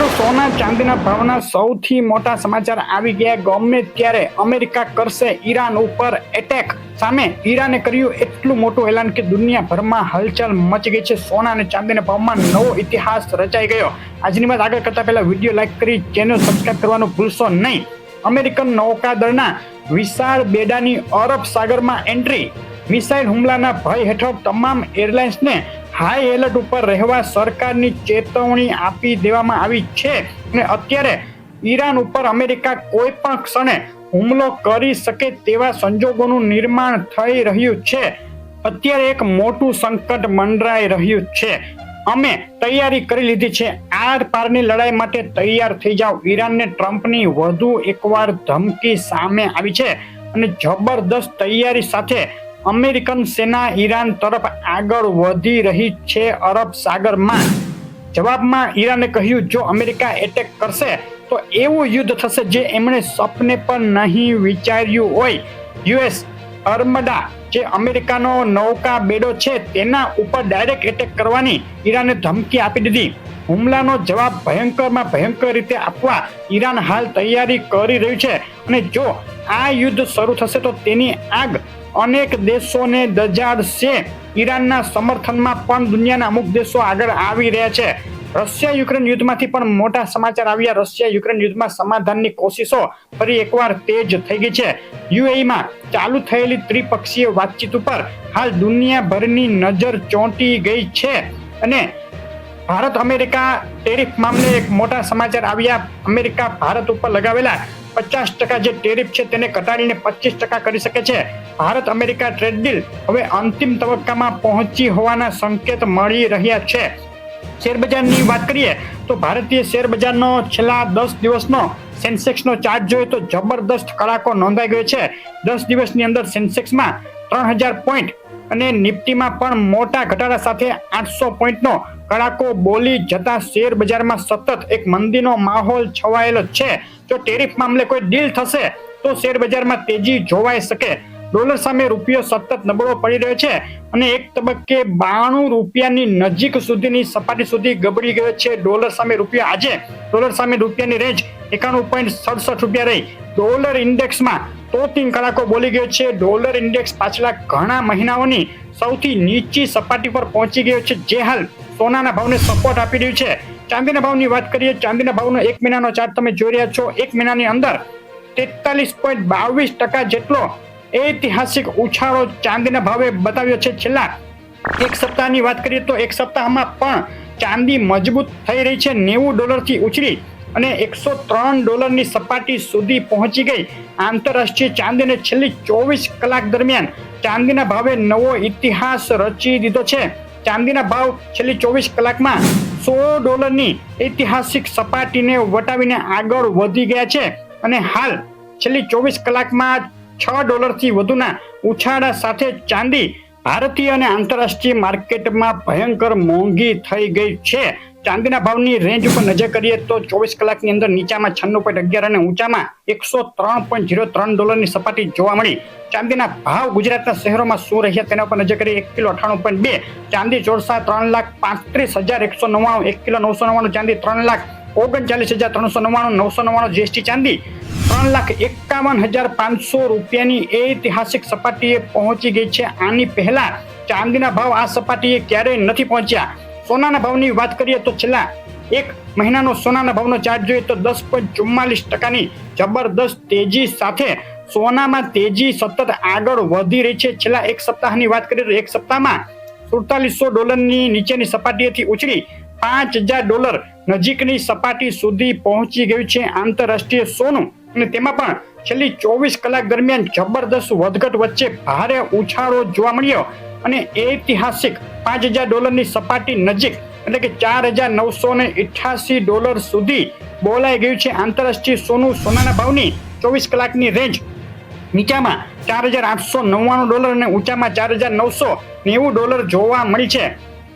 મિત્રો, સોના ચાંદીના ભાવના સૌથી મોટા સમાચાર આવી ગયા. ગમે ત્યારે અમેરિકા કરશે ઈરાન ઉપર એટેક સામે ઈરાને કર્યું એટલું મોટું એલાન કે દુનિયાભરમાં હલચલ મચી ગઈ છે. સોના અને ચાંદીના ભાવમાં નવો ઇતિહાસ રચાઈ ગયો. આજની વાત આગળ કરતા પહેલા વીડિયો લાઈક કરી, ચેનલ સબસ્ક્રાઈબ કરવાનું ભૂલશો નહીં. અમેરિકન નૌકાદળના વિશાળ બેડાની અરબ સાગરમાં એન્ટ્રી. મિસાઇલ હુમલાના ભય હેઠળ તમામ એરલાઇન્સને હાઈ એલર્ટ ઉપર રહેવા સરકારની ચેતવણી આપી દેવામાં આવી છે. અને અત્યારે ઈરાન ઉપર અમેરિકા કોઈ પણ ક્ષણે હુમલો કરી શકે તેવા સંજોગોનું નિર્માણ થઈ રહ્યું છે. અત્યારે એક મોટું સંકટ મંડરાઈ રહ્યું છે. અમે તૈયારી કરી લીધી છે. આર પારની લડાઈ માટે તૈયાર થઈ જાઓ. ઈરાનને ટ્રમ્પની વધુ એકવાર ધમકી સામે આવી છે. અને જબરદસ્ત તૈયારી સાથે અમેરિકન સેના ઈરાન તરફ આગળ વધી રહી છે અરબ સાગરમાં. જવાબમાં ઈરાને કહ્યું, જો અમેરિકા એટેક કરશે, તો એવું યુદ્ધ થશે જે એમણે સપને પણ નહીં વિચાર્યું હોય. યુએસ અર્મડા જે અમેરિકાનો નૌકા બેડો છે, તેના ઉપર ડાયરેક્ટ એટેક કરવાની ઈરાને ધમકી આપી દીધી. હુમલાનો જવાબ ભયંકરમાં ભયંકર રીતે આપવા ઈરાન હાલ તૈયારી કરી રહ્યું છે. અને જો આ યુદ્ધ શરૂ થશે, તો તેની આગ અનેક દેશોને દજાડશે ઈરાનના સમર્થનમાં પણ દુનિયાના અમુક દેશો આગળ આવી રહ્યા છે. રશિયા યુક્રેન યુદ્ધમાંથી પણ મોટા સમાચાર આવ્યા. રશિયા યુક્રેન યુદ્ધમાં સમાધાનની કોશિશો ફરી એકવાર તેજ થઈ ગઈ છે. યુએઈમાં ચાલુ થયેલી ત્રિપક્ષીય વાતચીત ઉપર હાલ દુનિયાભરની નજર ચોંટી ગઈ છે. અને ભારત અમેરિકા ટેરિફ મામલે એક મોટા સમાચાર આવ્યા. અમેરિકા ભારત ઉપર લગાવેલા પચાસ ટકા જે ટેરિફ છે તેને ઘટાડીને પચીસ ટકા કરી શકે છે. ભારત અમેરિકા ટ્રેડ ડીલ હવે અંતિમ તબક્કામાં પહોંચી હોવાના સંકેત મળી રહ્યા છે. શેરબજારની વાત કરીએ તો ભારતીય શેરબજારનો છેલ્લા દસ દિવસનો સેન્સેક્સનો ચાર્ટ જોઈએ તો જબરદસ્ત કડાકો નોંધાઈ ગયો છે. દસ દિવસની અંદર સેન્સેક્સમાં ત્રણ હજાર પોઈન્ટ અને નિફ્ટીમાં પણ મોટા ઘટાડા સાથે આઠસો પોઈન્ટનો કડાકો બોલી જતા શેર બજારમાં સતત એક મંદીનો માહોલ છવાયેલો છે. જો ટેરિફ મામલે કોઈ ડીલ થશે, તો શેર બજારમાં તેજી જોવાઈ શકે. ડોલર સામે રૂપિયો સતત નબળો પડી રહ્યો છે અને એક તબક્કે બાણું રૂપિયાની નજીક સુધીની સપાટી સુધી ગબડી ગયો છે. ડોલર સામે રૂપિયો આજે, ડોલર સામે રૂપિયાની રેન્જ એકાણું પોઈન્ટ સડસઠ રૂપિયા રહી. ડોલર ઇન્ડેક્સમાં તોતિંગ કડાકો બોલી ગયો છે. ડોલર ઇન્ડેક્સ પાછલા ઘણા મહિનાઓની સૌથી નીચી સપાટી પર પહોંચી ગયો છે. જે હાલ સોનાના ભાવને સપોર્ટ આપી રહ્યું છે. ચાંદીના ભાવની વાત કરીએ, ચાંદીના ભાવનો એક મહિનાનો ચાર્ટ તમે જોઈ રહ્યા છો. એક મહિનાની અંદર તેતાલીસ પોઈન્ટ બાવીસ ટકા જેટલો ઐતિહાસિક ઉછાળો ચાંદીના ભાવે બતાવ્યો છે. છેલ્લા એક સપ્તાહની વાત કરીએ તો એક સપ્તાહમાં પણ ચાંદી મજબૂત થઈ રહી છે. નેવું ડોલરથી ઉછળી અને એકસો ત્રણ ડોલરની સપાટી સુધી પહોંચી ગઈ. આંતરરાષ્ટ્રીય ચાંદીને છેલ્લી ચોવીસ કલાક દરમિયાન ચાંદીના ભાવે નવો ઇતિહાસ રચી દીધો છે. ચાંદીના ભાવ છેલ્લી ચોવીસ કલાકમાં સો ડોલરની ઐતિહાસિક સપાટીને વટાવીને આગળ વધી ગયા છે. અને હાલ છેલ્લી ચોવીસ કલાકમાં છ ડોલરથી વધુના ઉછાળા સાથે ચાંદી ભારતીય અને આંતરરાષ્ટ્રીય માર્કેટમાં ભયંકર મોંઘી થઈ ગઈ છે. ચાંદીના ભાવની રેન્જ ઉપર નજર કરીએ તો ચોવીસ કલાકની અંદર નીચામાં છન્નું પોઈન્ટ અગિયાર અને ઊંચામાં એકસો ત્રણ પોઈન્ટ જીરો ત્રણ ડોલરની સપાટી જોવા મળી. ચાંદીના ભાવ ગુજરાતના શહેરોમાં શું રહ્યા તેના ઉપર નજર કરીએ. એક કિલો અઠાણું પોઈન્ટ બે, ચાંદી ચોરસા ત્રણ લાખ પાંત્રીસ હજાર એકસો નવ્વાણું, એક કિલો નવસો નવ્વાણું, ચાંદી ત્રણ લાખ ઓગણચાલીસ હજાર ત્રણસો નવ્વાણું, નવસો નવ્વાણું જીએસટી ચાંદી ત્રણ લાખ એકાવન હજાર પાંચસો રૂપિયાની ઐતિહાસિક સપાટીએ પહોંચી ગઈ છે. આની પહેલા ચાંદીના ભાવ આ સપાટીએ ક્યારેય નથી પહોંચ્યા. સોનાના ભાવની વાત કરીએ તો છેલ્લા એક મહિનાનો સોનાના ભાવનો ચાર્ટ જોઈએ તો દસ પોઈન્ટ ચુમ્માલીસ ટકાની જબરદસ્ત તેજી સાથે સોનામાં તેજી સતત આગળ વધી રહી છે. છેલ્લા એક સપ્તાહની વાત કરીએ તો એક સપ્તાહમાં સુડતાલીસો ડોલરની નીચેની સપાટીએથી ઉછળી પાંચ હજાર ડોલર નજીકની સપાટી સુધી પહોંચી ગયું છે. આંતરરાષ્ટ્રીય સોનું અને તેમાં પણ છેલ્લી ચોવીસ કલાક દરમિયાન જબરદસ્ત વધઘટ વચ્ચે ભારે ઉછાળો જોવા મળ્યો અને ઐતિહાસિક પાંચ હજાર ડોલરની સપાટી નજીક એટલે કે ચાર હજાર નવસો ને ઇઠ્યાસી ડોલર સુધી બોલાઈ ગયું છે આંતરરાષ્ટ્રીય સોનું સોનાના ભાવની. ચોવીસ કલાકની રેન્જ નીચામાં ચાર હજાર આઠસો નવ્વાણું ડોલર અને ઊંચામાં ચાર હજાર નવસો નેવું ડોલર જોવા મળી છે.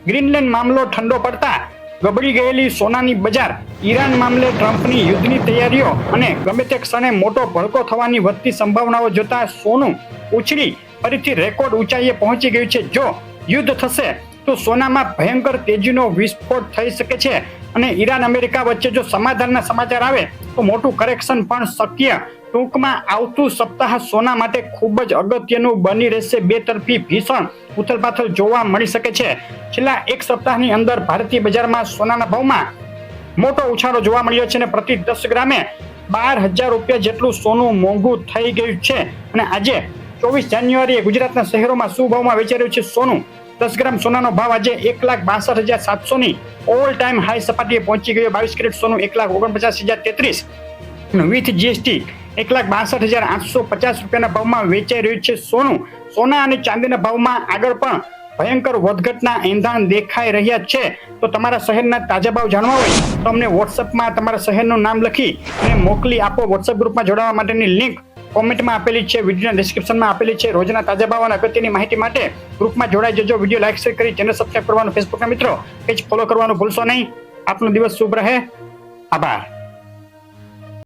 ગ્રીનલેન્ડ મામલો ઠંડો પડતા ગબડી ગયેલી સોનાની બજાર, ઈરાન મામલે ટ્રમ્પની યુદ્ધની તૈયારીઓ અને ગમે તે ક્ષણે મોટો ભડકો થવાની વધતી સંભાવનાઓ જોતા સોનું ઉછળી ફરીથી રેકોર્ડ ઊંચાઈએ પહોંચી ગયું છે. જો યુદ્ધ થશે, તો સોનામાં ભયંકર તેજીનો વિસ્ફોટ થઈ શકે છે અને ઈરાન અમેરિકા વચ્ચે જો સમાધાનના સમાચાર આવે, તો મોટું કરેક્શન પણ શક્ય ટૂંકમાં આવતું સપ્તાહ સોના માટે ખૂબ જ અગત્યનું બની રહેશે. બે તરફી ભીષણ ઉથલપાથલ જોવા મળી શકે છે. છેલ્લા એક સપ્તાહની અંદર ભારતીય બજારમાં સોનાના ભાવમાં મોટો ઉછાળો જોવા મળ્યો છે અને પ્રતિ દસ ગ્રામે બાર હજાર રૂપિયા જેટલું સોનું મોંઘું થઈ ગયું છે. અને આજે ચોવીસ જાન્યુઆરીએ ગુજરાતના શહેરોમાં શું ભાવમાં વેચાઈ રહ્યું છે સોનું? દસ ગ્રામ સોનાનો ભાવ આજે એક લાખ બાસઠ હજાર સાતસો ની ઓલ ટાઈમ હાઈ સપાટીએ પહોંચી ગયો. બાવીસ કેરેટ સોનું એક લાખ ઓગણપચાસ હજાર તેત્રીસ. વિથ જીએસટી એક લાખ બાસઠ હજાર આઠસો પચાસ રૂપિયાના ભાવમાં વેચાઈ રહ્યું છે સોનું. સોના અને ચાંદીના ભાવમાં આગળ પણ ભયંકર વધઘટના એંધાણ દેખાઈ રહ્યા છે. તો તમારા શહેરના તાજા ભાવ જાણવા હોય તો અમને વોટ્સઅપમાં તમારા શહેરનું નામ લખી અને મોકલી આપો. વોટ્સઅપ ગ્રુપમાં જોડાવા માટેની લિંક કોમેન્ટમાં આપેલી છે, વિડીયોના ડિસ્ક્રિપ્શનમાં આપેલી છે. રોજના તાજા ભાવ અને અગત્યની માહિતી માટે ગ્રુપમાં જોડાઈ જજો. વીડિયો લાઈક, શેર કરી, ચેનલ સબસ્ક્રાઈબ કરવાનું, ફેસબુકના મિત્રો, પેજ ફોલો કરવાનું ભૂલશો નહીં. આપનો દિવસ શુભ રહે. આભાર.